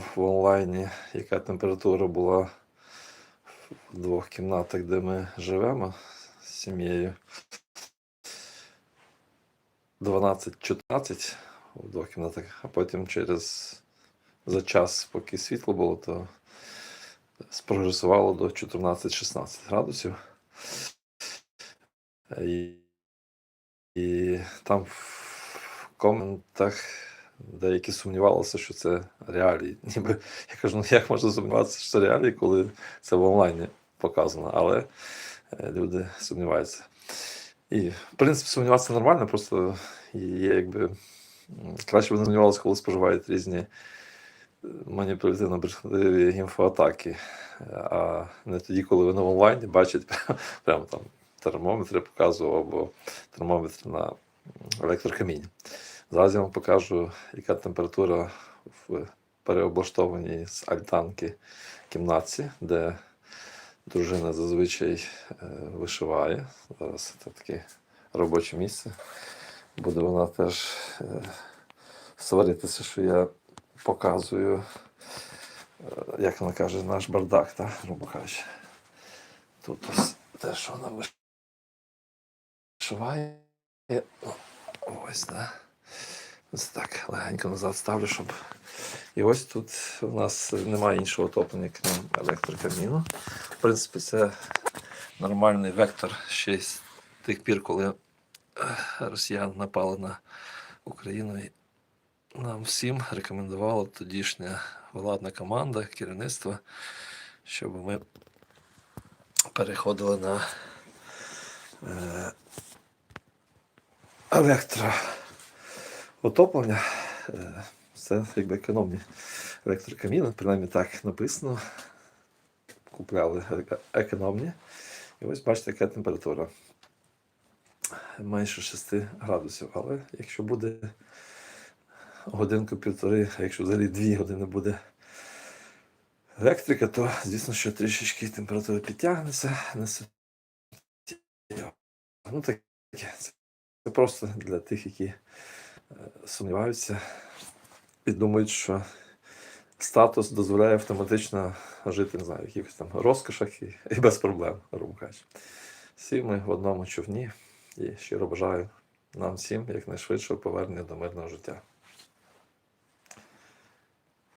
запитав в онлайні, яка температура була в двох кімнатах, де ми живемо з сім'єю. 12-14 у двох кімнатах, а потім через за час, поки світло було, то спрогресувало до 14-16 градусів. І, і там в коментах деякі сумнівалися, що це реалії. Ніби я кажу, ну як можна сумніватися, що це реалії, коли це в онлайні показано, але е, люди сумніваються. І, в принципі, сумніватися нормально, просто є якби краще б не сумнівалися, коли споживають різні е, маніпулятивно брехливі інфоатаки, а не тоді, коли вони в онлайні бачать прямо там термометри показував або термометр на електрокамінні. Зараз я вам покажу, яка температура в переоблаштованій з альтанки кімнатці, де дружина зазвичай е, вишиває. Зараз це таке робоче місце. Буде вона теж е, сваритися, що я показую, е, як вона каже, наш бардак, так, кажучи. Тут ось те, що вона вишиває. Ось, да. Ось так легенько назад ставлю, щоб. І ось тут у нас немає іншого отоплення, крім електрокаміну. В принципі, це нормальний вектор ще з тих пір, коли е, росіян напали на Україну. І нам всім рекомендувала тодішня владна команда, керівництво, щоб ми переходили на е, електроотоплення. Е, Це якби економні електрокаміни, принаймні так написано. Купляли е- економні. І ось бачите, яка температура. Менше 6 градусів. Але якщо буде годинку-півтори, а якщо взагалі дві години буде електрика, то звісно, що трішечки температура підтягнеться. Не. Ну таке. Це просто для тих, які сумніваються і думають, що статус дозволяє автоматично жити, не знаю, в якихось там розкошах і, і без проблем, грубо. Всі ми в одному човні і щиро бажаю нам всім якнайшвидшого повернення до мирного життя.